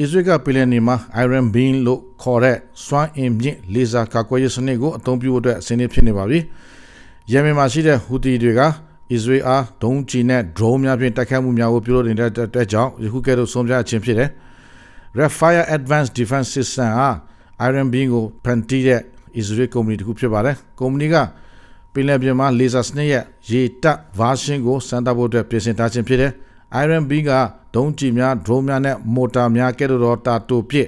အစ္စရေးကပီလန်နီမှာ Iron Beam လို့ခေါ်တဲ့စွမ်းအင်မြင့်လေဆာကာကွယ်ရေးစနစ်ကိုအသုံးပြုဖို့အတွက်အစဉ်အဖြစ်နေပါပြီ။ယမင်မှာရှိတဲ့ဟူတီတွေကအစ္စရေးအားဒုံးကျည်နဲ့ drone များဖြင့်တိုက်ခိုက်မှုများကိုပြုလုပ်နေတဲ့အတွက်ကြောင့်ယခုကဲ့သို့ဆုံးဖြတ်ခြင်းဖြစ်တယ်။ Red Fire Advanced Defense System ဟာ Iron Beam ကိုဖန်တီးတဲ့ Israel ကုမ္ပဏီတစ်ခုဖြစ်ပါတယ်။ကုမ္ပဏီကပင်လယ်ပြင်မှာလေဆာစနစ်ရဲ့ရေတပ် version ကိုစမ်းသပ်ဖို့အတွက်ပြင်ဆင်ထားခြင်းဖြစ်တယ်။ Iron Beam က ဒုံးကျည်များ drone များနဲ့မော်တာများကဲ့သို့သောတာတိုပစ်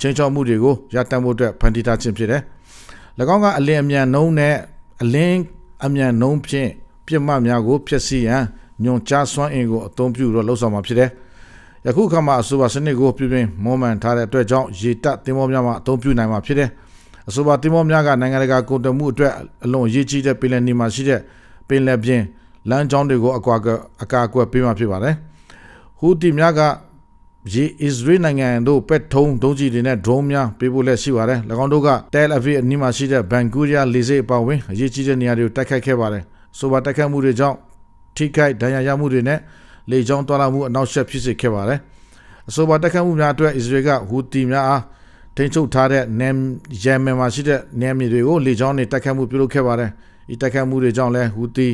ချင်းချောက်မှုတွေကိုရပ်တန့်ဖို့အတွက်ဖန်တီးထားခြင်းဖြစ်တယ်။၎င်းကအလင်းအမြန်နှုံးနဲ့အလင်းအမြန်နှုံးဖြင့်ပြစ်မှတ်များကိုဖျက်ဆီးရန်ညွန်ကြားစွမ်းအင်ကိုအသုံးပြုတော့လှုပ်ဆောင်မှာဖြစ်တယ်။ယခုအခါမှာအဆိုပါစနစ်ကိုပြုပြင်မွမ်းမံထားတဲ့အတွက်ကြောင့်ရေတပ်သင်္ဘောများမှာအသုံးပြုနိုင်မှာဖြစ်တယ်။အဆိုပါသင်္ဘောများကနိုင်ငံတကာကုန်သွယ်မှုအတွက်အလွန်အရေးကြီးတဲ့ပင်လယ်နီမှာရှိတဲ့ပင်လယ်ပြင်လမ်းကြောင်းတွေကိုအကွာအကာအကွယ်ပေးမှာဖြစ်ပါတယ်။ ဟူတီများကရေအစ္စရေးနိုင်ငံတို့ပက်ထုံးဒုံးကျည်တွေနဲ့ drone များပေးဖို့လည်းရှိပါတယ်။၎င်းတို့က Tel Aviv အနီးမှာရှိတဲ့ Ben Gurion လေဆိပ်အပါအဝင်အရေးကြီးတဲ့နေရာတွေကိုတိုက်ခိုက်ခဲ့ပါတယ်။ဆိုပါတိုက်ခိုက်မှုတွေကြောင့်ထိခိုက်ဒဏ်ရာရမှုတွေနဲ့လေကြောင်းတွာလာမှုအနောက်ရှက်ဖြစ်စေခဲ့ပါတယ်။အဆိုပါတိုက်ခိုက်မှုများအတွက်အစ္စရေးကဟူတီများအားထိန်းချုပ်ထားတဲ့နယ်ယမန်မှာရှိတဲ့နယ်မြေတွေကိုလေကြောင်းနဲ့တိုက်ခိုက်မှုပြုလုပ်ခဲ့ပါတယ်။ဒီတိုက်ခိုက်မှုတွေကြောင့်လည်းဟူတီ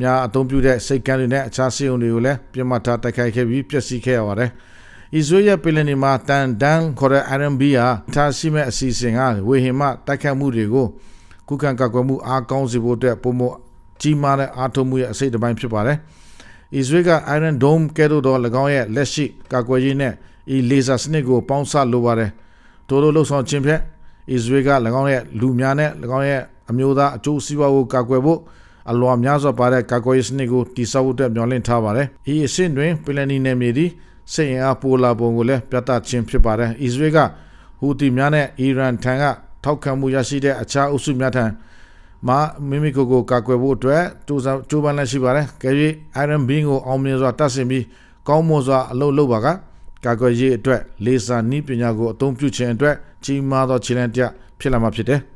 များအသုံးပြုတဲ့စိတ်ကမ်းတွေနဲ့အခြားစီးရုံတွေကိုလည်းပြစ်မှတ်ထားတိုက်ခိုက်ခဲ့ပြီးပျက်စီးခဲ့ရပါတယ်။အစ္စရေးရဲ့ပြည်လည်နေမှာတန်ဒန်ခေါ်တဲ့ RMB ဟာထားရှိမဲ့အစီအစဉ်ကဝေဟင်မှတိုက်ခိုက်မှုတွေကိုကုခံကာကွယ်မှုအားကောင်းစေဖို့အတွက်ပုံမကြီးမားတဲ့အားထုတ်မှုရဲ့အစိတ်တစ်ပိုင်းဖြစ်ပါတယ်။အစ္စရေးက Iron Dome ကဲ့သို့သော၎င်းရဲ့လက်ရှိကာကွယ်ရေးနဲ့ဤလေဆာစနစ်ကိုပေါင်းစပ်လိုပါတယ်။တိုးတိုးလှုပ်ဆောင်ခြင်းဖြင့်အစ္စရေးက၎င်းရဲ့လူများနဲ့၎င်းရဲ့အမျိုးသားအကျိုးစီးပွားကိုကာကွယ်ဖို့ အလွန်များစွာပါတဲ့ကာကွယ်ရေးစနစ်ကိုတိစောက်ဖို့အတွက်မျှော်လင့်ထားပါတယ်။ဤအဆင့်တွင်ပြည်လည်နေနယ်မြေသည်စိတ်အင်အားပိုလာပုံကိုလည်းပြသခြင်းဖြစ်ပါတယ်။အစ္စရေးကဟူတီများနဲ့အီရန်ထံကထောက်ခံမှုရရှိတဲ့အခြားအုပ်စုများထံမှမိမိကိုယ်ကိုကာကွယ်ဖို့အတွက်ကြိုးစားကြိုးပမ်းလက်ရှိပါတယ်။ကဲ၍ Iron Beam ကိုအောင်မြင်စွာတတ်ဆင်ပြီးကောင်းမွန်စွာအလုပ်လုပ်ပါကကာကွယ်ရေးအတွက်လေဆာနည်းပညာကိုအသုံးပြုခြင်းအတွက်ကြီးမားသောခြေလှမ်းတစ်ဖြစ်လာမှာဖြစ်တယ်။